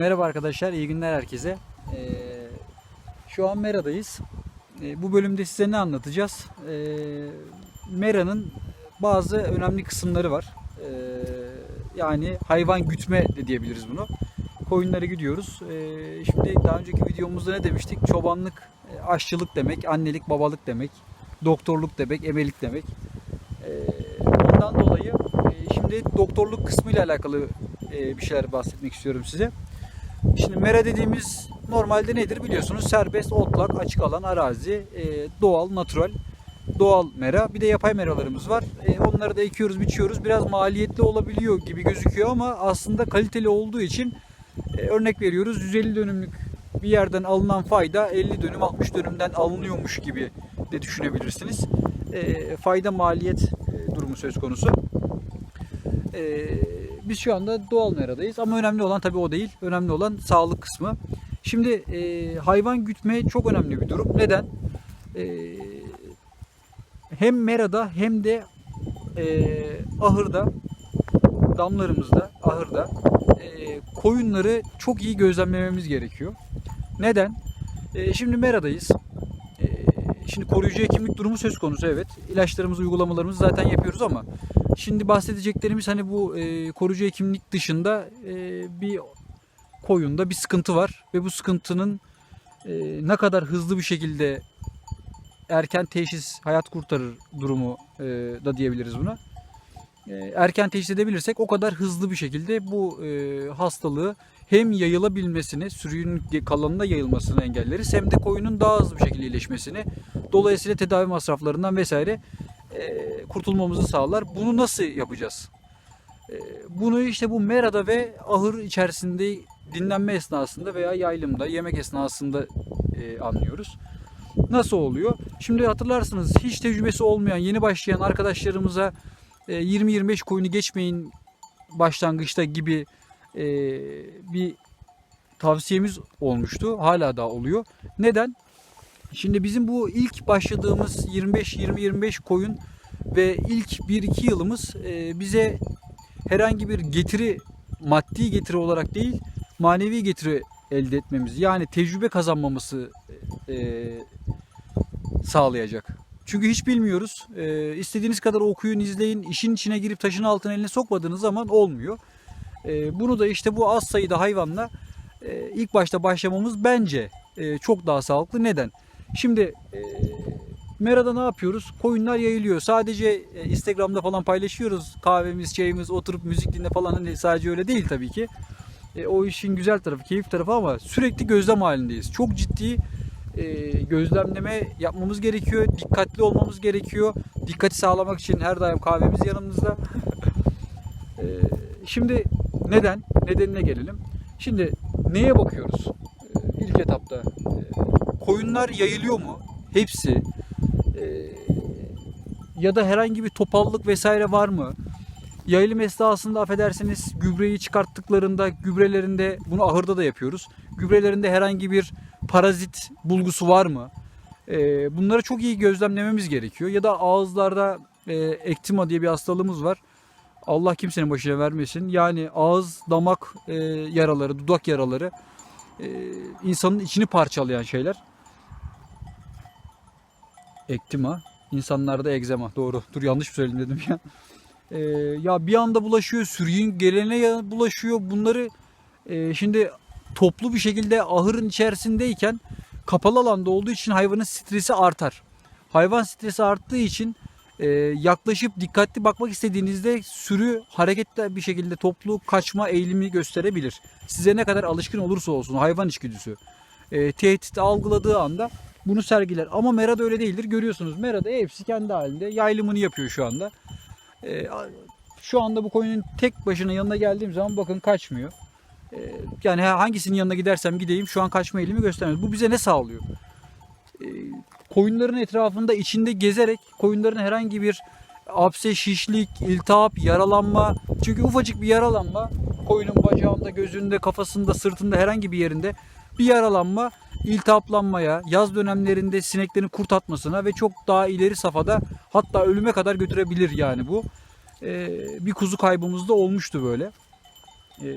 Merhaba arkadaşlar, iyi günler herkese. Ee, şu an Mera'dayız. Ee, bu bölümde size ne anlatacağız? Ee, Mera'nın bazı önemli kısımları var. Ee, yani hayvan gütme de diyebiliriz bunu. Koyunları gidiyoruz. Ee, şimdi daha önceki videomuzda ne demiştik? Çobanlık, e, aşçılık demek, annelik, babalık demek, doktorluk demek, emelik demek. Ee, ondan dolayı e, şimdi doktorluk kısmıyla alakalı e, bir şeyler bahsetmek istiyorum size. Şimdi mera dediğimiz normalde nedir biliyorsunuz? Serbest otlak açık alan arazi e, doğal natural doğal mera. Bir de yapay meralarımız var. E, onları da ekiyoruz biçiyoruz. Biraz maliyetli olabiliyor gibi gözüküyor ama aslında kaliteli olduğu için e, örnek veriyoruz 150 dönümlük bir yerden alınan fayda 50 dönüm 60 dönümden alınıyormuş gibi de düşünebilirsiniz. E, fayda maliyet e, durumu söz konusu. Ee, biz şu anda doğal meradayız ama önemli olan tabii o değil. Önemli olan sağlık kısmı. Şimdi e, hayvan gütme çok önemli bir durum. Neden? E, hem merada hem de e, ahırda, damlarımızda, ahırda e, koyunları çok iyi gözlemlememiz gerekiyor. Neden? E, şimdi meradayız. E, şimdi koruyucu hekimlik durumu söz konusu evet. İlaçlarımız, uygulamalarımızı zaten yapıyoruz ama Şimdi bahsedeceklerimiz hani bu e, koruyucu hekimlik dışında e, bir koyunda bir sıkıntı var ve bu sıkıntının e, ne kadar hızlı bir şekilde erken teşhis hayat kurtarır durumu e, da diyebiliriz buna. E, erken teşhis edebilirsek o kadar hızlı bir şekilde bu e, hastalığı hem yayılabilmesini, sürünün kalanına yayılmasını engelleriz hem de koyunun daha hızlı bir şekilde iyileşmesini, dolayısıyla tedavi masraflarından vesaire e, kurtulmamızı sağlar. Bunu nasıl yapacağız? E, bunu işte bu merada ve ahır içerisinde dinlenme esnasında veya yaylımda, yemek esnasında e, anlıyoruz. Nasıl oluyor? Şimdi hatırlarsınız hiç tecrübesi olmayan, yeni başlayan arkadaşlarımıza e, 20-25 koyunu geçmeyin başlangıçta gibi e, bir tavsiyemiz olmuştu. Hala da oluyor. Neden? Şimdi bizim bu ilk başladığımız 25-20-25 koyun ve ilk 1-2 yılımız e, bize herhangi bir getiri maddi getiri olarak değil manevi getiri elde etmemiz yani tecrübe kazanmamızı e, sağlayacak. Çünkü hiç bilmiyoruz. E, istediğiniz kadar okuyun, izleyin. işin içine girip taşın altına eline sokmadığınız zaman olmuyor. E, bunu da işte bu az sayıda hayvanla ilk başta başlamamız bence çok daha sağlıklı. Neden? Şimdi e, Mera'da ne yapıyoruz? Koyunlar yayılıyor. Sadece e, Instagram'da falan paylaşıyoruz. Kahvemiz, çayımız, oturup müzik dinle falan hani sadece öyle değil tabii ki. E, o işin güzel tarafı, keyif tarafı ama sürekli gözlem halindeyiz. Çok ciddi e, gözlemleme yapmamız gerekiyor. Dikkatli olmamız gerekiyor. Dikkati sağlamak için her daim kahvemiz yanımızda. e, şimdi neden? Nedenine gelelim. Şimdi neye bakıyoruz? E, ilk etapta e, koyunlar yayılıyor mu? Hepsi. Ee, ya da herhangi bir topallık vesaire var mı? Yayılım esnasında affedersiniz gübreyi çıkarttıklarında gübrelerinde bunu ahırda da yapıyoruz. Gübrelerinde herhangi bir parazit bulgusu var mı? Ee, bunları çok iyi gözlemlememiz gerekiyor. Ya da ağızlarda e, ektima diye bir hastalığımız var. Allah kimsenin başına vermesin. Yani ağız, damak e, yaraları, dudak yaraları e, insanın içini parçalayan şeyler. Ektima. İnsanlarda egzema. Doğru. Dur yanlış mı söyledim dedim ya. Ee, ya bir anda bulaşıyor. Sürüyün gelene bulaşıyor. Bunları e, şimdi toplu bir şekilde ahırın içerisindeyken kapalı alanda olduğu için hayvanın stresi artar. Hayvan stresi arttığı için e, yaklaşıp dikkatli bakmak istediğinizde sürü hareketli bir şekilde toplu kaçma eğilimi gösterebilir. Size ne kadar alışkın olursa olsun hayvan içgüdüsü. E, tehdit algıladığı anda bunu sergiler. Ama Mera'da öyle değildir. Görüyorsunuz Mera'da hepsi kendi halinde yaylımını yapıyor şu anda. Ee, şu anda bu koyunun tek başına yanına geldiğim zaman bakın kaçmıyor. Ee, yani hangisinin yanına gidersem gideyim şu an kaçma eğilimi göstermez. Bu bize ne sağlıyor? Ee, koyunların etrafında içinde gezerek koyunların herhangi bir apse, şişlik, iltihap, yaralanma. Çünkü ufacık bir yaralanma koyunun bacağında, gözünde, kafasında, sırtında herhangi bir yerinde bir yaralanma iltihaplanmaya, yaz dönemlerinde sineklerin kurt atmasına ve çok daha ileri safhada hatta ölüme kadar götürebilir yani bu. Ee, bir kuzu kaybımız da olmuştu böyle. Ee,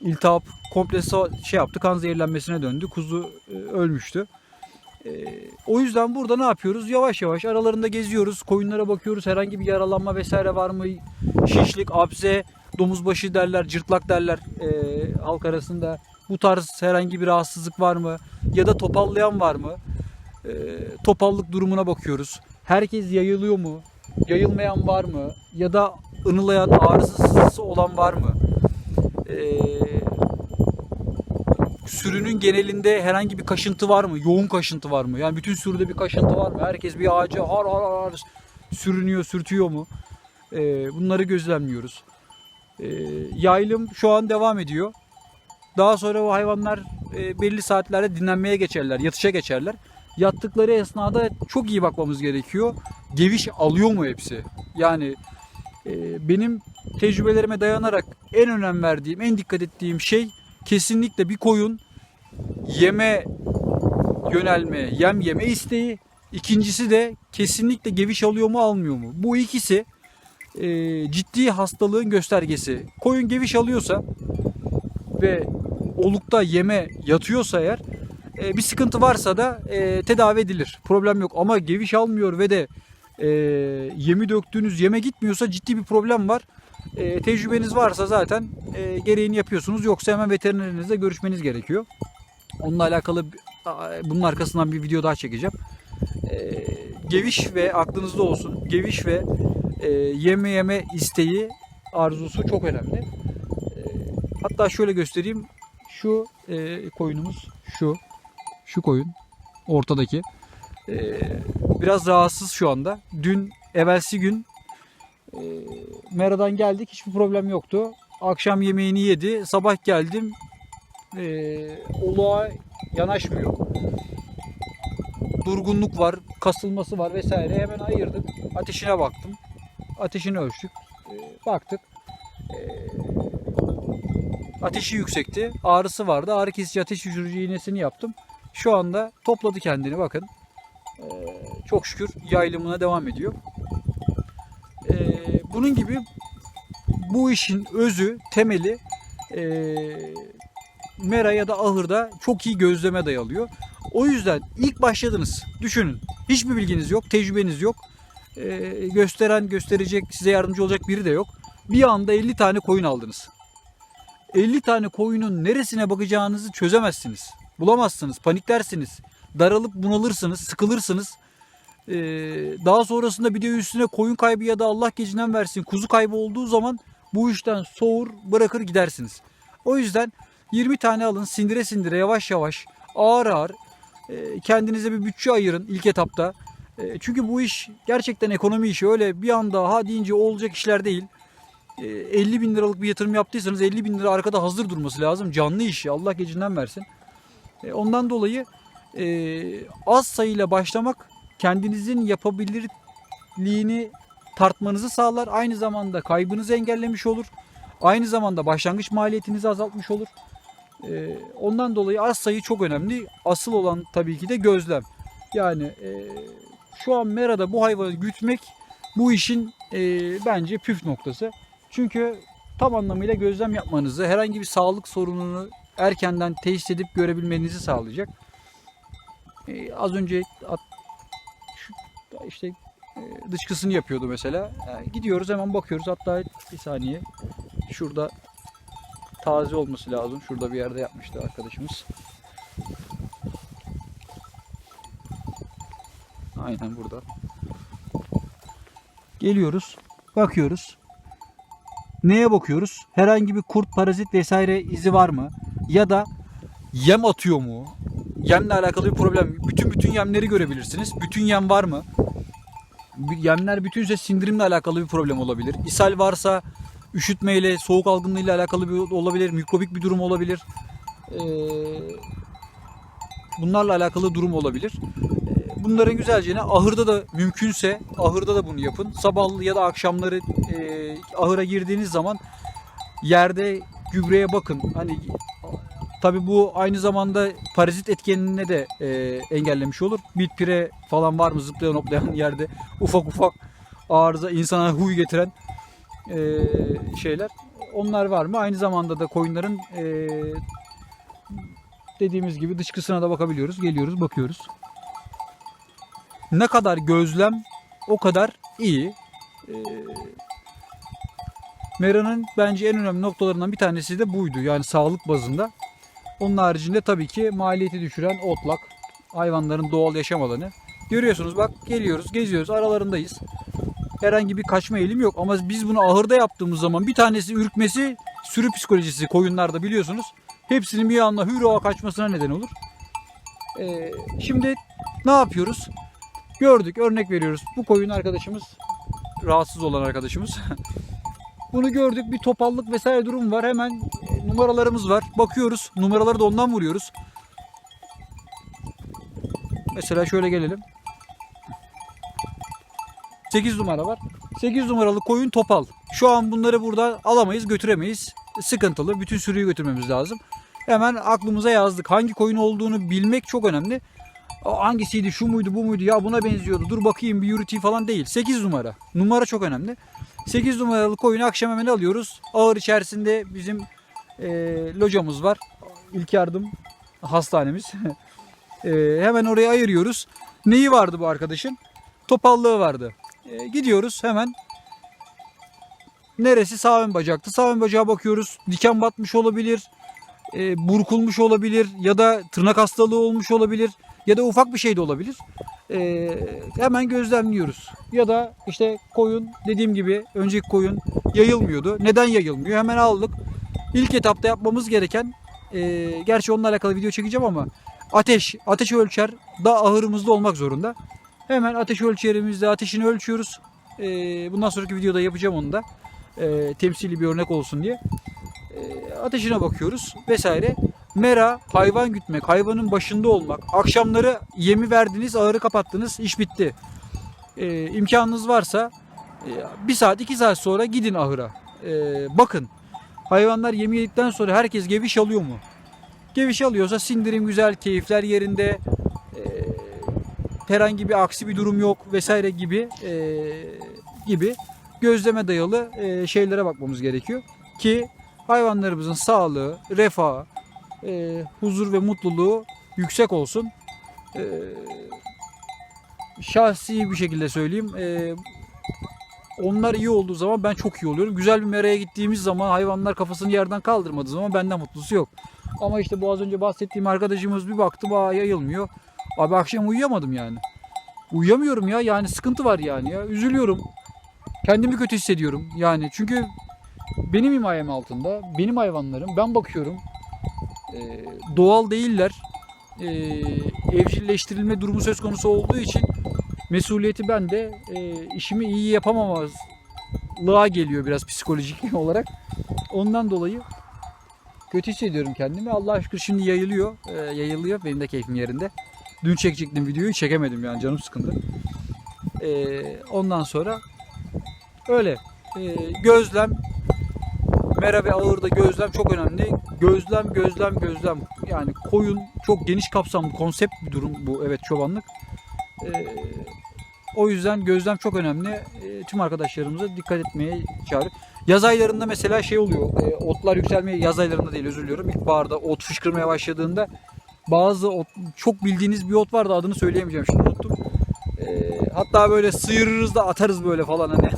iltihap komple şey yaptı kan zehirlenmesine döndü. Kuzu e, ölmüştü. E, o yüzden burada ne yapıyoruz? Yavaş yavaş aralarında geziyoruz. Koyunlara bakıyoruz. Herhangi bir yaralanma vesaire var mı? Şişlik, abze, domuz başı derler, cırtlak derler e, halk arasında. Bu tarz herhangi bir rahatsızlık var mı? Ya da topallayan var mı? E, topallık durumuna bakıyoruz. Herkes yayılıyor mu? Yayılmayan var mı? Ya da ınılayan, ağrısız olan var mı? E, sürünün genelinde herhangi bir kaşıntı var mı? Yoğun kaşıntı var mı? Yani bütün sürüde bir kaşıntı var mı? Herkes bir ağaca har har har sürünüyor, sürtüyor mu? E, bunları gözlemliyoruz. E, yaylım şu an devam ediyor. Daha sonra o hayvanlar e, belli saatlerde dinlenmeye geçerler, yatışa geçerler. Yattıkları esnada çok iyi bakmamız gerekiyor. Geviş alıyor mu hepsi? Yani e, benim tecrübelerime dayanarak en önem verdiğim, en dikkat ettiğim şey kesinlikle bir koyun yeme yönelme, yem yeme isteği. İkincisi de kesinlikle geviş alıyor mu almıyor mu? Bu ikisi e, ciddi hastalığın göstergesi. Koyun geviş alıyorsa ve olukta yeme yatıyorsa eğer e, bir sıkıntı varsa da e, tedavi edilir. Problem yok ama geviş almıyor ve de e, yemi döktüğünüz yeme gitmiyorsa ciddi bir problem var. E, tecrübeniz varsa zaten e, gereğini yapıyorsunuz. Yoksa hemen veterinerinizle görüşmeniz gerekiyor. Onunla alakalı bunun arkasından bir video daha çekeceğim. E, geviş ve aklınızda olsun. Geviş ve e, yeme yeme isteği arzusu çok önemli. E, hatta şöyle göstereyim. Şu e, koyunumuz şu. Şu koyun ortadaki. E, biraz rahatsız şu anda. Dün evvelsi gün e, Mera'dan geldik. Hiçbir problem yoktu. Akşam yemeğini yedi. Sabah geldim. E, oluğa yanaşmıyor. Durgunluk var, kasılması var vesaire. Hemen ayırdık. Ateşine baktım. Ateşini ölçtük. E, baktık. E, ateşi yüksekti. Ağrısı vardı. Ağrı kesici ateş düşürücü iğnesini yaptım. Şu anda topladı kendini bakın. E, çok şükür yaylımına devam ediyor. E, bunun gibi bu işin özü, temeli e, mera ya da ahırda çok iyi gözleme dayalıyor. O yüzden ilk başladınız. Düşünün. Hiçbir bilginiz yok, tecrübeniz yok. E, gösteren, gösterecek, size yardımcı olacak biri de yok. Bir anda 50 tane koyun aldınız. 50 tane koyunun neresine bakacağınızı çözemezsiniz. Bulamazsınız, paniklersiniz. Daralıp bunalırsınız, sıkılırsınız. Ee, daha sonrasında bir de üstüne koyun kaybı ya da Allah gecinden versin kuzu kaybı olduğu zaman bu işten soğur bırakır gidersiniz. O yüzden 20 tane alın sindire sindire yavaş yavaş ağır ağır e, kendinize bir bütçe ayırın ilk etapta. E, çünkü bu iş gerçekten ekonomi işi öyle bir anda ha deyince olacak işler değil. E, 50 bin liralık bir yatırım yaptıysanız 50 bin lira arkada hazır durması lazım. Canlı iş Allah gecinden versin. E, ondan dolayı e, az sayıyla başlamak kendinizin yapabilirliğini tartmanızı sağlar. Aynı zamanda kaybınızı engellemiş olur. Aynı zamanda başlangıç maliyetinizi azaltmış olur. Ondan dolayı az sayı çok önemli. Asıl olan tabii ki de gözlem. Yani e, şu an merada bu hayvanı gütmek bu işin e, bence püf noktası. Çünkü tam anlamıyla gözlem yapmanızı, herhangi bir sağlık sorununu erkenden teşhis edip görebilmenizi sağlayacak. Ee, az önce at, şu, işte e, dışkısını yapıyordu mesela. Yani gidiyoruz hemen bakıyoruz. Hatta bir saniye şurada taze olması lazım. Şurada bir yerde yapmıştı arkadaşımız. Aynen burada. Geliyoruz. Bakıyoruz. Neye bakıyoruz? Herhangi bir kurt, parazit vesaire izi var mı? Ya da yem atıyor mu? Yemle alakalı bir problem. Bütün bütün yemleri görebilirsiniz. Bütün yem var mı? Yemler bütünse sindirimle alakalı bir problem olabilir. İshal varsa üşütmeyle, soğuk algınlığıyla alakalı bir olabilir. Mikrobik bir durum olabilir. Ee, bunlarla alakalı durum olabilir. Bunların güzelce ahırda da mümkünse ahırda da bunu yapın. Sabahlı ya da akşamları e, ahıra girdiğiniz zaman yerde gübreye bakın. Hani tabi bu aynı zamanda parazit etkenine de e, engellemiş olur. Bit pire falan var mı zıplayan hoplayan yerde ufak ufak arıza insana huy getiren e, şeyler onlar var mı? Aynı zamanda da koyunların e, dediğimiz gibi dışkısına da bakabiliyoruz. Geliyoruz, bakıyoruz. Ne kadar gözlem o kadar iyi. E, Mera'nın bence en önemli noktalarından bir tanesi de buydu. Yani sağlık bazında. Onun haricinde tabii ki maliyeti düşüren otlak, hayvanların doğal yaşam alanı. Görüyorsunuz bak geliyoruz, geziyoruz, aralarındayız. Herhangi bir kaçma eğilim yok ama biz bunu ahırda yaptığımız zaman bir tanesi ürkmesi sürü psikolojisi koyunlarda biliyorsunuz. Hepsinin bir anda hüra kaçmasına neden olur. Ee, şimdi ne yapıyoruz? Gördük, örnek veriyoruz. Bu koyun arkadaşımız, rahatsız olan arkadaşımız. Bunu gördük, bir topallık vesaire durum var. Hemen e, numaralarımız var. Bakıyoruz, numaraları da ondan vuruyoruz. Mesela şöyle gelelim. 8 numara var. 8 numaralı koyun topal. Şu an bunları burada alamayız, götüremeyiz. Sıkıntılı. Bütün sürüyü götürmemiz lazım. Hemen aklımıza yazdık. Hangi koyun olduğunu bilmek çok önemli. Hangisiydi, şu muydu, bu muydu, ya buna benziyordu, dur bakayım bir yürüteyim falan değil. 8 numara. Numara çok önemli. 8 numaralı koyunu akşam hemen alıyoruz. Ağır içerisinde bizim e, locamız var. İlk yardım hastanemiz. E, hemen oraya ayırıyoruz. Neyi vardı bu arkadaşın? Topallığı vardı. E, gidiyoruz hemen. Neresi sağ ön bacaktı? Sağ ön bacağa bakıyoruz. Diken batmış olabilir. e, burkulmuş olabilir. Ya da tırnak hastalığı olmuş olabilir. Ya da ufak bir şey de olabilir. E, hemen gözlemliyoruz. Ya da işte koyun dediğim gibi önceki koyun yayılmıyordu. Neden yayılmıyor? Hemen aldık. İlk etapta yapmamız gereken e, gerçi onunla alakalı video çekeceğim ama ateş, ateş ölçer da ahırımızda olmak zorunda. Hemen ateş ölçerimizde ateşini ölçüyoruz. E, bundan sonraki videoda yapacağım onu da. E, temsili bir örnek olsun diye. E, ateşine bakıyoruz vesaire. Mera, hayvan gütmek, hayvanın başında olmak. Akşamları yemi verdiniz, ahırı kapattınız, iş bitti. E, imkanınız varsa e, bir saat, iki saat sonra gidin ahıra. E, bakın, hayvanlar yemi yedikten sonra herkes geviş alıyor mu? Geviş alıyorsa sindirim güzel, keyifler yerinde, e, herhangi bir aksi bir durum yok vesaire gibi e, gibi gözleme dayalı e, şeylere bakmamız gerekiyor ki hayvanlarımızın sağlığı, refahı, e, huzur ve mutluluğu yüksek olsun. E, şahsi bir şekilde söyleyeyim. E, onlar iyi olduğu zaman ben çok iyi oluyorum. Güzel bir meraya gittiğimiz zaman hayvanlar kafasını yerden kaldırmadığı zaman benden mutlusu yok. Ama işte bu az önce bahsettiğim arkadaşımız bir baktı aa yayılmıyor. Abi akşam uyuyamadım yani. Uyuyamıyorum ya yani sıkıntı var yani ya. Üzülüyorum. Kendimi kötü hissediyorum yani çünkü benim himayem altında benim hayvanlarım ben bakıyorum Ee, doğal değiller. Ee, evcilleştirilme durumu söz konusu olduğu için mesuliyeti bende e, işimi iyi yapamamazlığa geliyor biraz psikolojik olarak. Ondan dolayı kötü hissediyorum kendimi. Allah şükür şimdi yayılıyor yayılıyor. Benim de keyfim yerinde. Dün çekecektim videoyu çekemedim yani canım sıkıldı. Ondan sonra öyle. Gözlem mera ve ağırda gözlem çok önemli. Gözlem, gözlem, gözlem. Yani koyun çok geniş kapsamlı konsept bir durum bu. Evet çobanlık. Ee, o yüzden gözlem çok önemli. Ee, tüm arkadaşlarımıza dikkat etmeye çağırıp. Yaz aylarında mesela şey oluyor. e, otlar yükselmeye yaz aylarında değil özür diliyorum. İlkbaharda ot fışkırmaya başladığında bazı ot, çok bildiğiniz bir ot vardı adını söyleyemeyeceğim şimdi unuttum. Ee, hatta böyle sıyırırız da atarız böyle falan hani.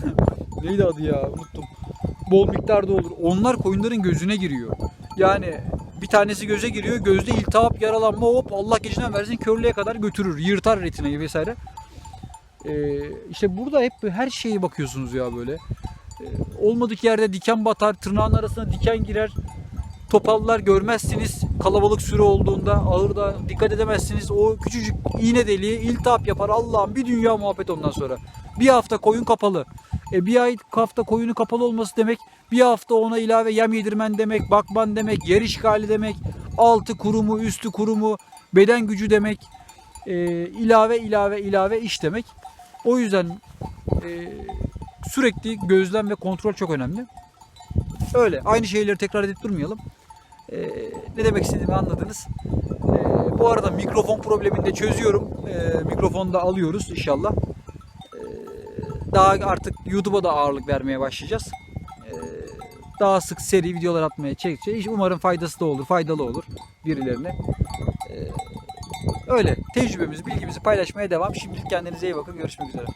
Neydi adı ya unuttum bol miktarda olur. Onlar koyunların gözüne giriyor. Yani bir tanesi göze giriyor. Gözde iltihap, yaralanma hop Allah gecinden versin körlüğe kadar götürür. Yırtar retinayı vesaire. Ee, işte burada hep her şeye bakıyorsunuz ya böyle. Ee, olmadık yerde diken batar, tırnağın arasına diken girer. Topallar görmezsiniz kalabalık sürü olduğunda ağırda dikkat edemezsiniz. O küçücük iğne deliği iltihap yapar. Allah'ım bir dünya muhabbet ondan sonra. Bir hafta koyun kapalı. E bir ay hafta koyunu kapalı olması demek bir hafta ona ilave yem yedirmen demek, bakman demek, yer işgali demek, altı kurumu, üstü kurumu, beden gücü demek, e, ilave ilave ilave iş demek. O yüzden e, sürekli gözlem ve kontrol çok önemli. Öyle. Aynı şeyleri tekrar edip durmayalım. E, ne demek istediğimi anladınız. E, bu arada mikrofon problemini de çözüyorum. E, mikrofonu da alıyoruz inşallah daha artık YouTube'a da ağırlık vermeye başlayacağız. Ee, daha sık seri videolar atmaya çalışacağız. Umarım faydası da olur, faydalı olur birilerine. Ee, öyle. Tecrübemizi, bilgimizi paylaşmaya devam. Şimdilik kendinize iyi bakın. Görüşmek üzere.